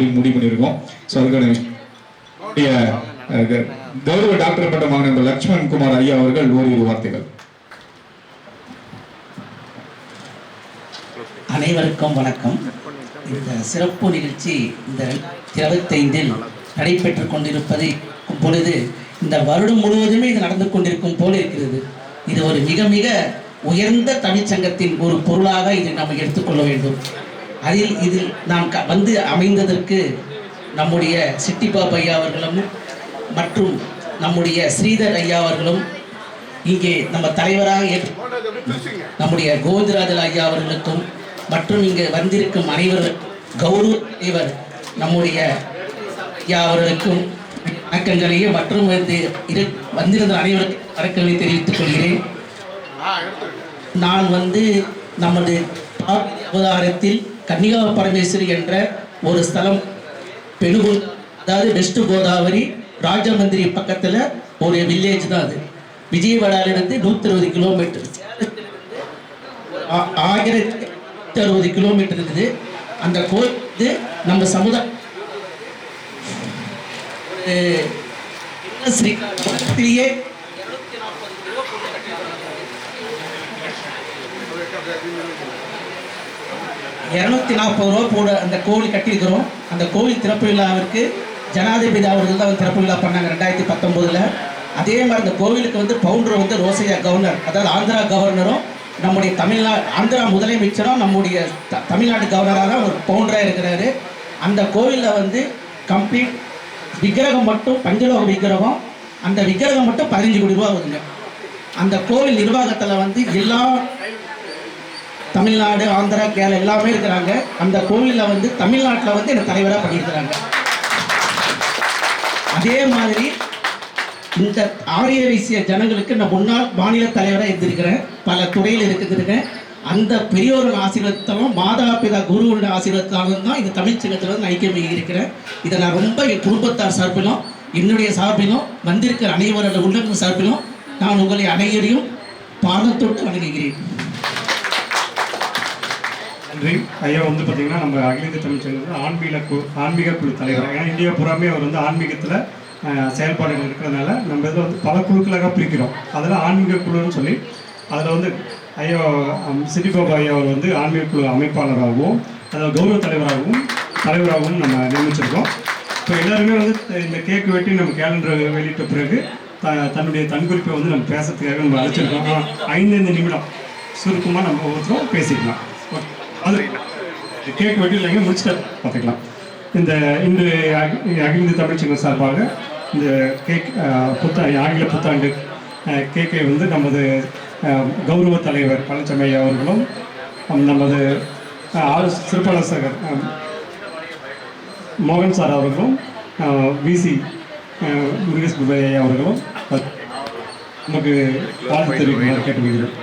அப்படின்னு முடிவு பண்ணியிருக்கோம் ஸோ அதுக்கான நம்முடைய, கௌரவ டாக்டர் பட்டம் வாங்கின லட்சுமண் குமார் ஐயா அவர்கள் ஓரிரு வார்த்தைகள். அனைவருக்கும் வணக்கம். இந்த சிறப்பு நிகழ்ச்சி இந்த இருபத்தைந்தில் நடைபெற்றுக் கொண்டிருப்பதை பொழுது இந்த வருடம் முழுவதுமே இது நடந்து கொண்டிருக்கும் போல இருக்கிறது. இது ஒரு மிக மிக உயர்ந்த தமிழ்ச்சங்கத்தின் ஒரு பொருளாக இதை நாம் எடுத்துக்கொள்ள வேண்டும். அதில் இதில் நாம் க- வந்து அமைந்ததற்கு நம்முடைய சிட்டிபாபு ஐயா அவர்களும் மற்றும் நம்முடைய ஸ்ரீதர் ஐயா அவர்களும் இங்கே நம்ம தலைவராக நம்முடைய கோவிந்தராஜல் ஐயா அவர்களுக்கும் மற்றும் இங்கு வந்திருக்கும் அனைவரும் கௌரவ தலைவர் நம்முடைய ஐயா அவர்களுக்கும் வணக்கங்களையும் மற்றும் வந்து இரு வந்திருந்த அனைவருக்கும் வணக்கங்களை தெரிவித்துக் கொள்கிறேன். நான் வந்து நமது அவதாரத்தில் கன்னிகா பரமேஸ்வரி என்ற ஒரு ஸ்தலம் பெணுகு அதாவது வெஸ்ட் கோதாவரி ராஜமந்திரி பக்கத்தில் ஒரு வில்லேஜ் தான் அது விஜயவாடாவிலிருந்து நூற்றி இருபது கிலோமீட்டர் ஆ- ஆயிரத்தி அறுபது கிலோமீட்டர் இருக்குது அந்த கோயில் வந்து நம்ம சமுதாய Thank you. இரநூத்தி நாற்பது ரூபா போட அந்த கோவில் கட்டியிருக்கிறோம். அந்த கோவில் திறப்பு விழாவிற்கு ஜனாதிபதி அவர்கள் தான் திறப்பு விழா பண்ணாங்க ரெண்டாயிரத்தி பத்தொம்போதில். அதே மாதிரி அந்த கோவிலுக்கு வந்து பவுண்டர் வந்து ரோசையா கவர்னர் அதாவது ஆந்திரா கவர்னரும் நம்முடைய தமிழ்நாடு ஆந்திரா முதலமைச்சரும் நம்முடைய த- தமிழ்நாடு கவர்னராக ஒரு பவுண்டராக இருக்கிறாரு. அந்த கோவிலில் வந்து கம்ப்ளீட் விக்கிரகம் மட்டும் பஞ்சலோக விக்கிரகம் அந்த விக்கிரகம் மட்டும் பதினஞ்சு கோடி ரூபா ஆகுதுங்க அந்த கோவில் நிர்வாகத்தில் வந்து எல்லா தமிழ்நாடு ஆந்திரா கேரளா எல்லாமே இருக்கிறாங்க. அந்த கோவிலில் வந்து தமிழ்நாட்டில் வந்து எனக்கு தலைவராக பண்ணியிருக்கிறாங்க. அதே மாதிரி இந்த ஆரிய வைசிய ஜனங்களுக்கு நான் முன்னாள் மாநில தலைவராக இருந்திருக்கிறேன். பல துறையில் இருக்கிறேன் அந்த பெரியோர்கள் ஆசீர்வாதத்தாலும் மாதா பிதா குருவோட ஆசீர்வாதத்தாலும் தான் இந்த தமிழ் சங்கத்தில் வந்து ஐக்கியமாக இருக்கிறேன். இதை நான் ரொம்ப என் குடும்பத்தார் சார்பிலும் என்னுடைய சார்பிலும் வந்திருக்கிற அனைவரோட உள்ளங்கள் சார்பிலும் நான் உங்களை அனைவரையும் பாதத்தொட்டு வணங்குகிறேன். நன்றி. ஐயா வந்து பார்த்தீங்கன்னா நம்ம அகில இந்திய தமிழ் சங்கத்தில் ஆன்மீக குழு ஆன்மீக குழு தலைவர். ஏன்னா இந்தியா பூராமே அவர் வந்து ஆன்மீகத்தில் செயல்பாடுகள் இருக்கிறதுனால நம்ம இதில் வந்து பல குழுக்களாக பிரிக்கிறோம். அதில் ஆன்மீக குழுன்னு சொல்லி அதில் வந்து ஐயா சிட்டி பாபா ஐயா அவர் வந்து ஆன்மீக குழு அமைப்பாளராகவும் அதாவது கௌரவ தலைவராகவும் தலைவராகவும் நம்ம நியமிச்சிருக்கோம். இப்போ எல்லாருமே வந்து இந்த கேக் வெட்டி நம்ம கேலண்டர் வெளியிட்ட பிறகு த தன்னுடைய தன்குறிப்பை வந்து நம்ம பேசுறதுக்காக நம்ம அழைச்சிருக்கோம். ஆ, ஐந்து நிமிடம். சுருக்கமாக நம்ம ஒவ்வொருத்தரும் பேசிக்கலாம். கேக் வெட்டி இல்லைங்க முடிச்சுட்டு பார்த்துக்கலாம். இந்த இன்று அகி- அகில இந்திய தமிழ் சங்கம் சார்பாக இந்த கேக் அஹ், புத்தா ஆங்கில புத்தாண்டு கேக்கை வந்து நமது கௌரவ தலைவர் பழனிசாமி அவர்களும் நமது ஆறு ஆலோச மோகன் சார் அவர்களும் விசி முருகேஷ் குபே அவர்களும் நமக்கு வாழ்த்து தெரிவிக்குமாறு கேட்டுக்கொள்கிறேன்.